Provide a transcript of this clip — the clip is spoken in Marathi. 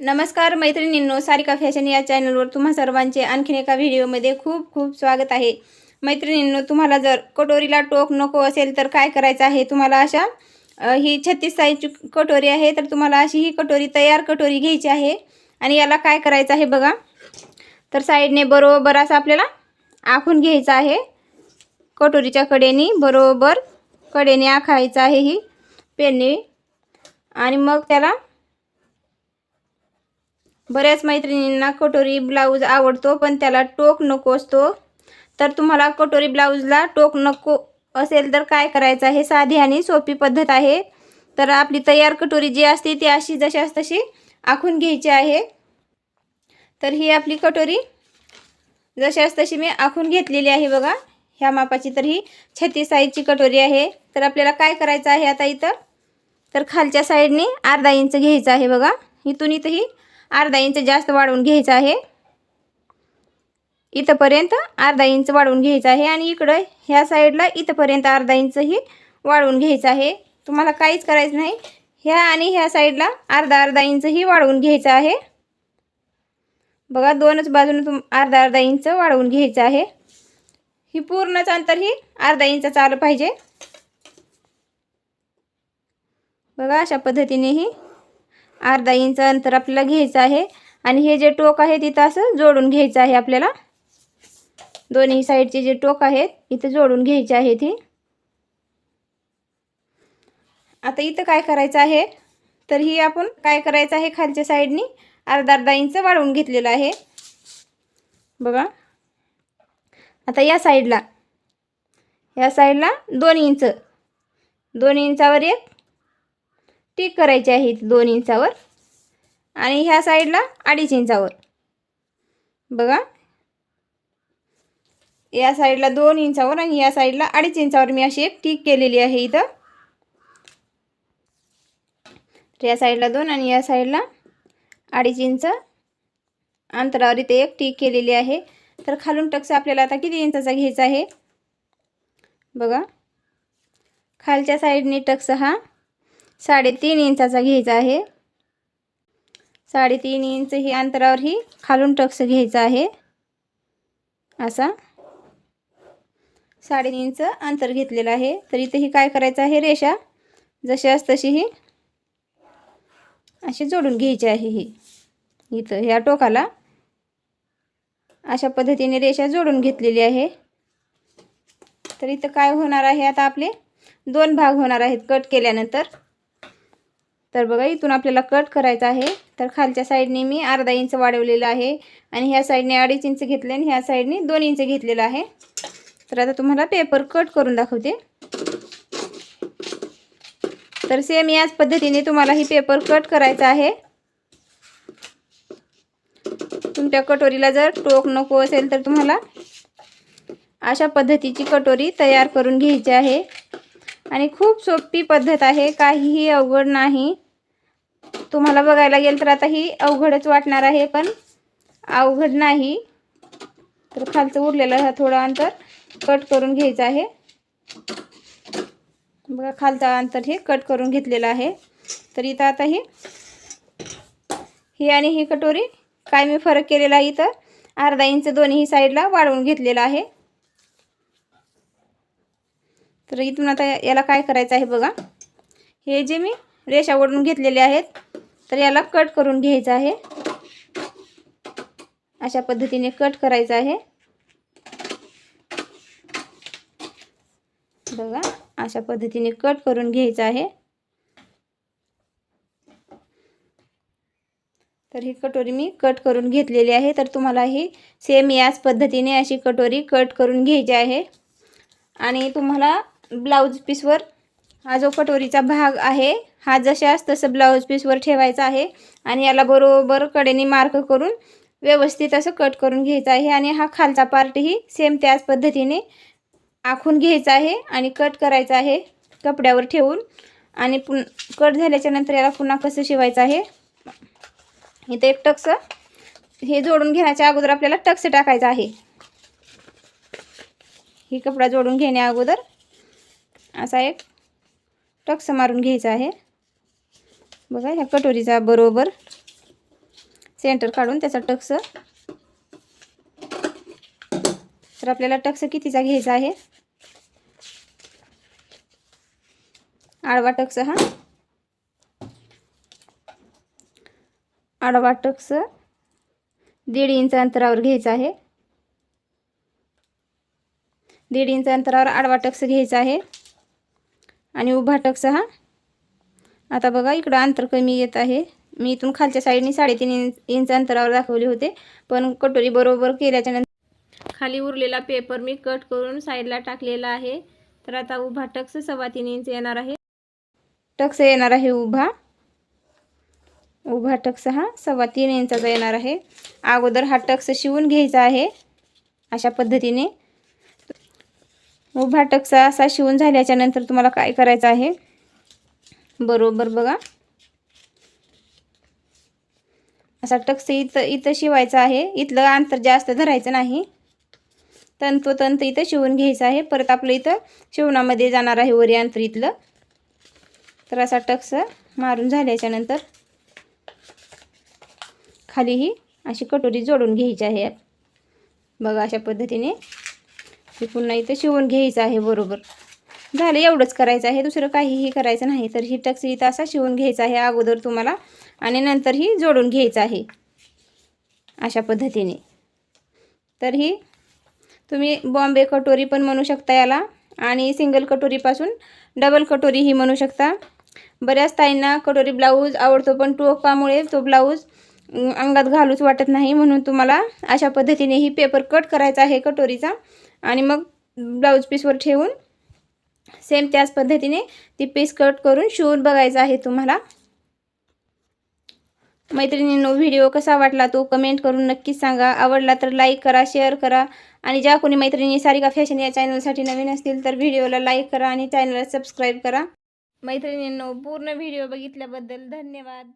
नमस्कार मैत्रिणींनो सारिका फॅशन या चॅनलवर तुम्हा सर्वांचे आणखीन एका व्हिडिओमध्ये खूप खूप स्वागत आहे. मैत्रिणींनो तुम्हाला जर कटोरीला टोक नको असेल तर काय करायचं आहे? तुम्हाला अशा ही छत्तीस साईजची कटोरी आहे तर तुम्हाला अशी ही कटोरी तयार कटोरी घ्यायची आहे. आणि याला काय करायचं आहे बघा. तर साईडने बरोबर असं आपल्याला आखून घ्यायचं आहे. कटोरीच्या कडेने बरोबर कडेने आखायचं आहे ही पेनने. आणि मग त्याला बऱ्याच मैत्रिणींना कटोरी ब्लाऊज आवडतो पण त्याला टोक नको असतो. तर तुम्हाला कटोरी ब्लाऊजला टोक नको असेल तर काय करायचं? हे साधी आणि सोपी पद्धत आहे. तर आपली तयार कटोरी जी असते ती अशी जशास तशी आखून घ्यायची आहे. तर ही आपली कटोरी जशास तशी मी आखून घेतलेली आहे बघा. ह्या मापाची तर ही छत्तीस साईजची कटोरी आहे. तर आपल्याला काय करायचं आहे आता इथं? तर खालच्या साईडने अर्धा इंच घ्यायचं आहे बघा. इथून इथंही अर्धा इंच जास्त वाढवून घ्यायचं आहे. इथंपर्यंत अर्धा इंच वाढवून घ्यायचं आहे आणि इकडं ह्या साईडला इथंपर्यंत अर्धा इंचही वाढवून घ्यायचं आहे. तुम्हाला काहीच करायचं नाही. ह्या आणि ह्या साईडला अर्धा अर्धा इंचही वाढवून घ्यायचं आहे. बघा दोनच बाजूने तुम अर्धा अर्धा इंच वाढवून घ्यायचं आहे. ही पूर्णच अंतर ही अर्धा इंच आलं पाहिजे. बघा अशा पद्धतीने ही अर्धा इंच अंतर आपल्याला घ्यायचं आहे. आणि हे जे टोक आहे तिथं असं जोडून घ्यायचं आहे आपल्याला. दोन्ही साईडचे जे टोक आहेत इथं जोडून घ्यायचे आहे ती. आता इथं काय करायचं आहे? तर ही आपण काय करायचं आहे खालच्या साईडनी? अर्धा अर्धा इंच वाढवून घेतलेलं आहे. बघा. आता या साईडला. या साईडला दोन इंच. दोन इंचावर एक टिक करायची आहे दोन इंचावर. आणि ह्या साईडला अडीच इंचावर. बघा. या साईडला दोन इंचावर आणि या साईडला अडीच इंचावर मी अशी एक टिक केलेली आहे इथं. तर या साईडला दोन आणि या साईडला अडीच इंच अंतरावर इथे एक टिक केलेली आहे. तर खालून टक्स आपल्याला आता किती इंचाचा घ्यायचा आहे? बघा. खालच्या साईडने टक्स हा साडेतीन इंचाचा घ्यायचा आहे. साडेतीन इंच ही अंतरावर ही खालून टक्स घ्यायचा आहे. असा. साडेतीन इंच अंतर घेतलेलं आहे. तर इथेही काय करायचं आहे रेषा? जशी अस तशी ही अशी जोडून घ्यायची आहे ही. इथं ह्या टोकाला अशा पद्धतीने रेषा जोडून घेतलेली आहे. तर इथं काय होणार आहे आता आपले? दोन भाग होणार आहेत कट केल्यानंतर. तर बघा इथून आपल्याला कट करायचा आहे. तर खालच्या साईडने मी अर्धा इंच वाढवलेलं आहे. आणि ह्या साईडने अडीच इंच घेतले आणि ह्या साईडने दोन इंच घेतलेलं आहे. तर आता तुम्हाला पेपर कट करून दाखवते. तर सेम याच पद्धतीने तुम्हाला ही पेपर कट करायचा आहे. तुमच्या कटोरीला जर टोक नको असेल तर तुम्हाला अशा पद्धतीची कटोरी तयार करून घ्यायची आहे. आणि खूप सोपी पद्धत आहे. काहीही अवघड नाही. तुम्हाला बघायला गेलं तर आता ही अवघडच वाटणार आहे पण अवघड नाही. तर खालचं उरलेलं हा थोडं अंतर. कट करून घ्यायचं आहे. बघा खालचं अंतर हे कट करून घेतलेलं आहे. तर इथं आता ही ही आणि ही कटोरी काय मी फरक केलेला आहे इथं? अर्धा इंच दोन्ही साईडला वाढवून घेतलेला आहे. तर इथून आता याला काय करायचं आहे बघा. हे जे मी रेषा ओढून घेतलेले आहेत तर याला कट करून घ्यायचं आहे. अशा पद्धतीने कट करायचं आहे. बघा अशा पद्धतीने कट करून घ्यायचं आहे. तर ही कटोरी मी कट करून घेतलेली आहे. तर तुम्हाला ही सेम याच पद्धतीने अशी कटोरी कट करून घ्यायची आहे. आणि तुम्हाला ब्लाऊज पीसवर हा जो कटोरीचा भाग आहे हा जशाच तसं ब्लाऊज पीसवर ठेवायचा आहे आणि याला बरोबर कडेने मार्क करून व्यवस्थित असं कट करून घ्यायचं आहे आणि हा खालचा पार्टही सेम त्याच पद्धतीने आखून घ्यायचा आहे आणि कट करायचा आहे कपड्यावर ठेवून. आणि पुन कट झाल्याच्यानंतर याला पुन्हा कसं शिवायचं आहे? इथं एक टक्स हे जोडून घेण्याच्या अगोदर आपल्याला टक्स टाकायचा आहे. ही कपडा जोडून घेण्या अगोदर असा एक टक्स मारून घ्यायचा आहे. बघा ह्या कटोरीचा बरोबर सेंटर काढून त्याचा टक्स. तर आपल्याला टक्स कितीचा घ्यायचा आहे? आडवा टक्स हा. आडवा टक्स दीड इंच अंतरावर घ्यायचा आहे. दीड इंच अंतरावर आडवा टक्स घ्यायचा आहे. आणि उभा टक्स हा आता बघा इकडं अंतर कमी येत आहे. मी इथून खालच्या साईडने साडेतीन इंच इंच अंतरावर दाखवले होते पण कटोरी बरोबर केल्याच्यानंतर खाली उरलेला पेपर मी कट करून साईडला टाकलेला आहे. तर आता उभा टक्स सव्वा तीन इंच येणार आहे. टक्स येणार आहे उभा. उभा टक्स हा सव्वा तीन इंचाचा येणार आहे. अगोदर हा टक्स शिवून घ्यायचा आहे. अशा पद्धतीने उभा टक्सा असा शिवून झाल्याच्यानंतर तुम्हाला काय करायचं आहे? बरोबर बघा. असा टक्स इथं इथं शिवायचा आहे. इथलं अंतर जास्त धरायचं नाही. तंतोतंत इथं शिवून घ्यायचं आहे. परत आपलं इथं शिवणामध्ये जाणार आहे वरी अंतर इथलं. तर असा टक्स मारून झाल्याच्यानंतर खाली ही अशी कटोरी जोडून घ्यायची आहे. बघा अशा पद्धतीने. हे पुन्हा इथं शिवून घ्यायचं आहे बरोबर. झालं एवढंच करायचं आहे. दुसरं काहीही करायचं नाही. तर ही टक्स इथं असा शिवून घ्यायचा आहे अगोदर तुम्हाला आणि नंतर ही जोडून घ्यायचं आहे. अशा पद्धतीने. तर ही तुम्ही बॉम्बे कटोरी पण म्हणू शकता याला आणि सिंगल कटोरीपासून डबल कटोरी ही म्हणू शकता. बऱ्याच ताईंना कटोरी ब्लाऊज आवडतो पण टोकामुळे तो ब्लाऊज अंगात घालूच वाटत नाही म्हणून तुम्हाला अशा पद्धतीने ही पेपर कट करायचा आहे कटोरीचा. आणि मग ब्लाऊज पीसवर ठेवून सेम त्याच पद्धतीने ती पीस कट करून शिवून बघायचा आहे तुम्हाला. मैत्रिणींनो व्हिडिओ कसा वाटला तो कमेंट करून नक्कीच सांगा. आवडला तर लाईक करा शेअर करा आणि ज्या कोणी मैत्रिणी सारिका फॅशन या चॅनलसाठी नवीन असतील तर व्हिडिओला लाईक करा आणि चॅनलला सबस्क्राईब करा. मैत्रिणींनो पूर्ण व्हिडिओ बघितल्याबद्दल धन्यवाद.